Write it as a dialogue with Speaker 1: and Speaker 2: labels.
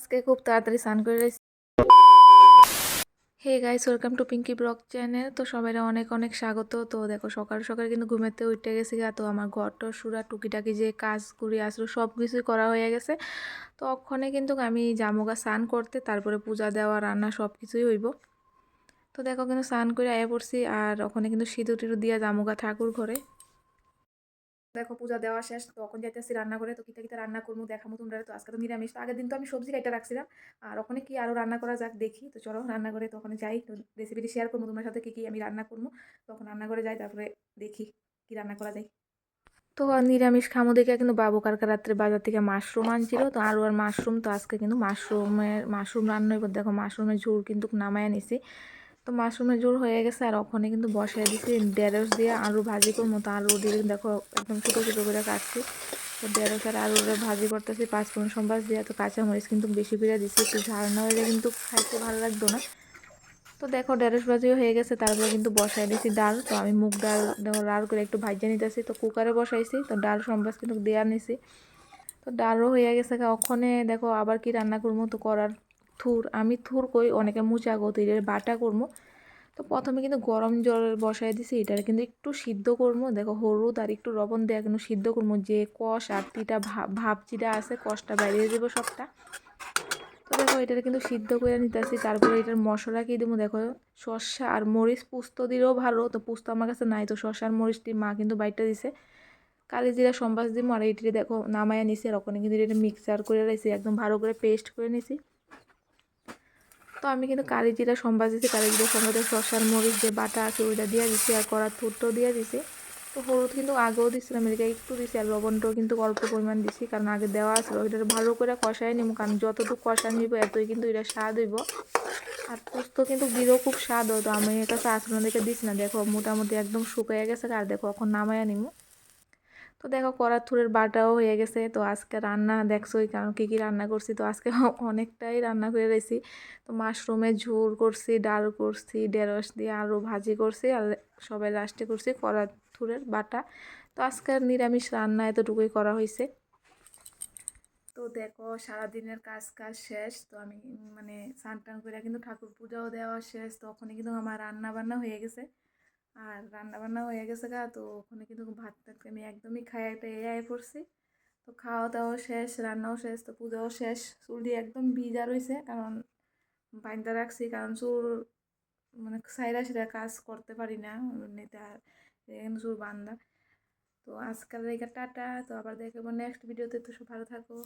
Speaker 1: আজকে খুব তাড়াতাড়ি স্নান করে hey guys welcome to Pinky blog channel তো সবাই অনেক অনেক স্বাগত। তো দেখো, সকাল সকাল কিন্তু ঘুমেতে উঠে গেছি গা। তো আমার ঘরটা সুরা, টুকিটাকি যে কাজ করি আসলো সব কিছুই করা হয়ে গেছে। তো অক্ষণে কিন্তু আমি জামুগা স্নান করতে, তারপরে পূজা দেওয়া, রান্না সব কিছুই হইব। তো দেখো, কিন্তু স্নান করে আয়া পড়ছি, আর ওখানে কিন্তু সিঁদুর টিঁদুর দিয়া জামুগা ঠাকুর ঘরে। দেখো পূজা দেওয়া শেষ তখন যাইতেছি রান্না করে তো কিতা কিতা রান্না করব দেখামো তোমরা, তো আজকে তো নিরামিষ। তো আগের দিন তো আমি সবজি কাইটা রাখছিলাম, আর ওখানে কি আরও রান্না করা যাক দেখি। তো চলো রান্না করে তখন যাই, তো রেসিপিটি শেয়ার করব তোমার সাথে কী কী আমি রান্না করব তখন রান্না করে যাই, তারপরে দেখি কি রান্না করা যায়। তো নিরামিষ খামো দেখে কিন্তু বাবু কারকা রাত্রে বাজার থেকে মাশরুম আনছিল, তো আরও আর মাশরুম, তো আজকে কিন্তু মাশরুমের, মাশরুম রান্না দেখো মাশরুমের ঝোল কিন্তু নামায় নিছি। তো মাশরুমের জোর হয়ে গেছে আর ওখানে কিন্তু বসাই দিচ্ছি ঢেঁড়স দিয়ে আলু ভাজি করব। তো আলু দিয়ে দেখো একদম ছোটো ছোটো করে কাটছি। তো ঢেঁড়স আর আলুরে ভাজি করতেছি পাঁচফোড়ন সম্বাস দিয়ে। তো কাঁচামরিচ কিন্তু বেশি করে দিছি, একটু ঝাল না হলে কিন্তু খাইতে ভালো লাগতো না। তো দেখো ঢেঁড়স ভাজিও হয়ে গেছে, তারপরে কিন্তু বসাই দিয়েছি ডাল। তো আমি মুগ ডাল দেখো লাল করে একটু ভাজিয়ে নিতেছি। তো কুকারে বসাইছি, তো ডাল সম্বাস কিন্তু দেওয়া নিছি। তো ডালও হয়ে গেছে ওখানে দেখো আবার কি রান্না করব? তো করার থুর, আমি থুর কই, অনেকে মুচা গো তো বাটা করব তো প্রথমে কিন্তু গরম জল বসাই দিছি, এটার কিন্তু একটু সিদ্ধ করব দেখো হলুদ আর একটু লবণ দেওয়া কিন্তু সিদ্ধ করব যে কষ আর তিটা ভাব যেটা আছে, কষটা বাইরে দেবো সবটা। তো দেখো এটার কিন্তু সিদ্ধ করে নিতেছি, তারপরে এটার মশলা কি দেবো দেখো শসা আর মরিচ পুস্ত দিলেও ভালো, তো পুস্ত আমার কাছে নাই, তো শসা আর মরিচটি মা কিন্তু বাইটটা দিছে। কালি জিরা সম্বাস দিব আর এইটি দেখো নামাইয়া নিছি, আর ওখানে কিন্তু এটা মিক্সার করে রাখছি একদম ভালো করে পেস্ট করে নিছি। তো আমি কিন্তু কালি জিরা সম্বাস দিছি কালি জিরা সম্বাসে শসার মরিচ যে বাটা আছে ওইটা দিয়ে দিছি আর কড়ার থুরটো দিয়ে দিছি। তো হলুদ কিন্তু আগেও দিছিলাম, এদিকে একটু দিছি আর লবণটাও কিন্তু অল্প পরিমাণ দিছি কারণ আগে দেওয়া আছে ওইটা ভালো করে কষাই নিব কারণ যতটুকু কষা নিব এতই কিন্তু এটা স্বাদ হইব। আর পোস্ত কিন্তু দিলেও খুব স্বাদ হতো আমি এটা আচরণ দেখে দিছি না। দেখো মোটামুটি একদম শুকিয়ে গেছে, আর দেখো এখন নামাইয়া নিব তো দেখো কড়ার থুরের বাটাও হয়ে গেছে। তো আজকে রান্না দেখছোই কারণ কী কী রান্না করছি। তো আজকে অনেকটাই রান্না করে রয়েছি তো মাশরুমের ঝোল করছি, ডাল করছি, ঢেঁড়স দিয়ে আলু ভাজি করছি আর সবাই লাস্টে করছি কড়ার থুরের বাটা। তো আজকের নিরামিষ রান্না এতটুকুই করা হয়েছে। তো দেখো সারাদিনের কাজ কাজ শেষ। তো আমি মানে স্নান টান করে কিন্তু ঠাকুর পূজাও দেওয়া শেষ। তখনই কিন্তু আমার রান্না বান্না হয়ে গেছে। আর রান্না বান্না হয়ে গেছে গা, তো ওখানে কিন্তু ভাত টাত আমি একদমই খাই একটা এআই পড়ছি তো খাওয়া দাওয়া শেষ, রান্নাও শেষ, তো পুজোও শেষ। চুলটি একদম ভিজা রয়েছে কারণ বাইন্দা রাখছি, কারণ চুল মানে সাইরা সেরা কাজ করতে পারি না, নেতা চুল বান্ধা তো আজকাল রেখে টাটা তো আবার দেখব নেক্সট ভিডিওতে তো সব ভালো থাকো।